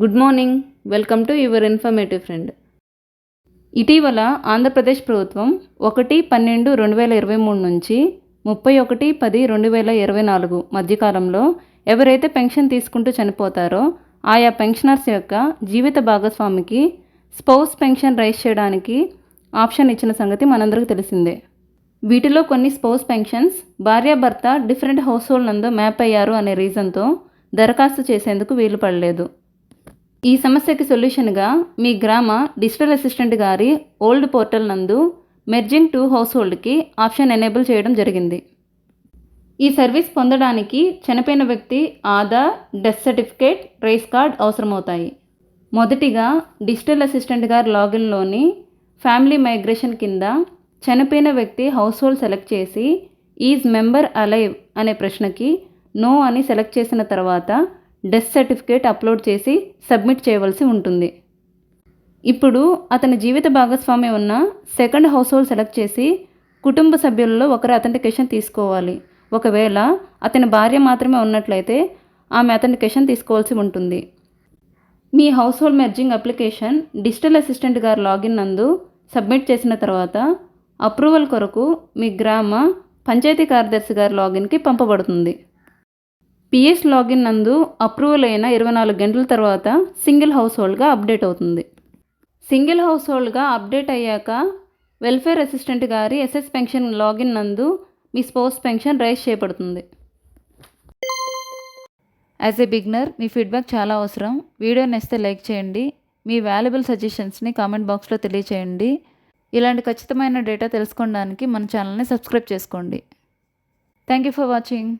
Good morning. Welcome to your informative friend. ఇటీవల ఆంధ్రప్రదేశ్ ప్రభుత్వం ఒకటి పన్నెండు రెండు వేల ఇరవై మూడు నుంచి ముప్పై ఒకటి పది రెండు వేల ఇరవై నాలుగు మధ్యకాలంలో ఎవరైతే పెన్షన్ తీసుకుంటూ చనిపోతారో ఆయా పెన్షనర్స్ యొక్క జీవిత భాగస్వామికి స్పౌస్ పెన్షన్ రైజ్ చేయడానికి ఆప్షన్ ఇచ్చిన సంగతి మనందరికీ తెలిసిందే. వీటిలో కొన్ని స్పౌస్ పెన్షన్స్ భార్యాభర్త డిఫరెంట్ హౌస్ హోల్డ్ నందు మ్యాప్ అయ్యారు అనే రీజన్తో దరఖాస్తు చేసేందుకు వీలు పడలేదు. ఈ సమస్యకి సొల్యూషన్గా మీ గ్రామ డిజిటల్ అసిస్టెంట్ గారి ఓల్డ్ పోర్టల్ నందు merging to house హోల్డ్కి option enable చేయడం జరిగింది. ఈ సర్వీస్ పొందడానికి చనిపోయిన వ్యక్తి Aadhaar death certificate rice card అవసరమవుతాయి. మొదటిగా డిజిటల్ అసిస్టెంట్ గారి లాగిన్లోని ఫ్యామిలీ మైగ్రేషన్ కింద చనిపోయిన వ్యక్తి హౌస్ హోల్డ్ సెలెక్ట్ చేసి ఈజ్ మెంబర్ అలైవ్ అనే ప్రశ్నకి నో అని సెలెక్ట్ చేసిన తర్వాత డెత్ సర్టిఫికేట్ అప్లోడ్ చేసి సబ్మిట్ చేయవలసి ఉంటుంది. ఇప్పుడు అతని జీవిత భాగస్వామి ఉన్న సెకండ్ హౌస్ హోల్డ్ సెలెక్ట్ చేసి కుటుంబ సభ్యులలో ఒకరు అథెంటికేషన్ తీసుకోవాలి. ఒకవేళ అతని భార్య మాత్రమే ఉన్నట్లయితే ఆమె అథెంటికేషన్ తీసుకోవాల్సి ఉంటుంది. మీ household merging application digital assistant గారి లాగిన్ నందు సబ్మిట్ చేసిన తర్వాత అప్రూవల్ కొరకు మీ గ్రామ పంచాయతీ కార్యదర్శి గారి లాగిన్కి పంపబడుతుంది. పిఎస్ లాగిన్ నందు అప్రూవల్ అయిన ఇరవై నాలుగు గంటల తర్వాత సింగిల్ హౌస్ హోల్డ్గా అప్డేట్ అవుతుంది. సింగిల్ హౌస్ హోల్డ్గా అప్డేట్ అయ్యాక వెల్ఫేర్ అసిస్టెంట్ గారి ఎస్ఎస్ పెన్షన్ లాగిన్ నందు మీ స్పోర్ట్స్ పెన్షన్ రైజ్ చేయబడుతుంది. యాజ్ ఏ బిగ్నర్ మీ ఫీడ్బ్యాక్ చాలా అవసరం. వీడియో నచ్చితే లైక్ చేయండి. మీ వాల్యుబుల్ సజెషన్స్ని కామెంట్ బాక్స్లో తెలియచేయండి. ఇలాంటి ఖచ్చితమైన డేటా తెలుసుకోవడానికి మన ఛానల్ని సబ్స్క్రైబ్ చేసుకోండి. Thank you for watching.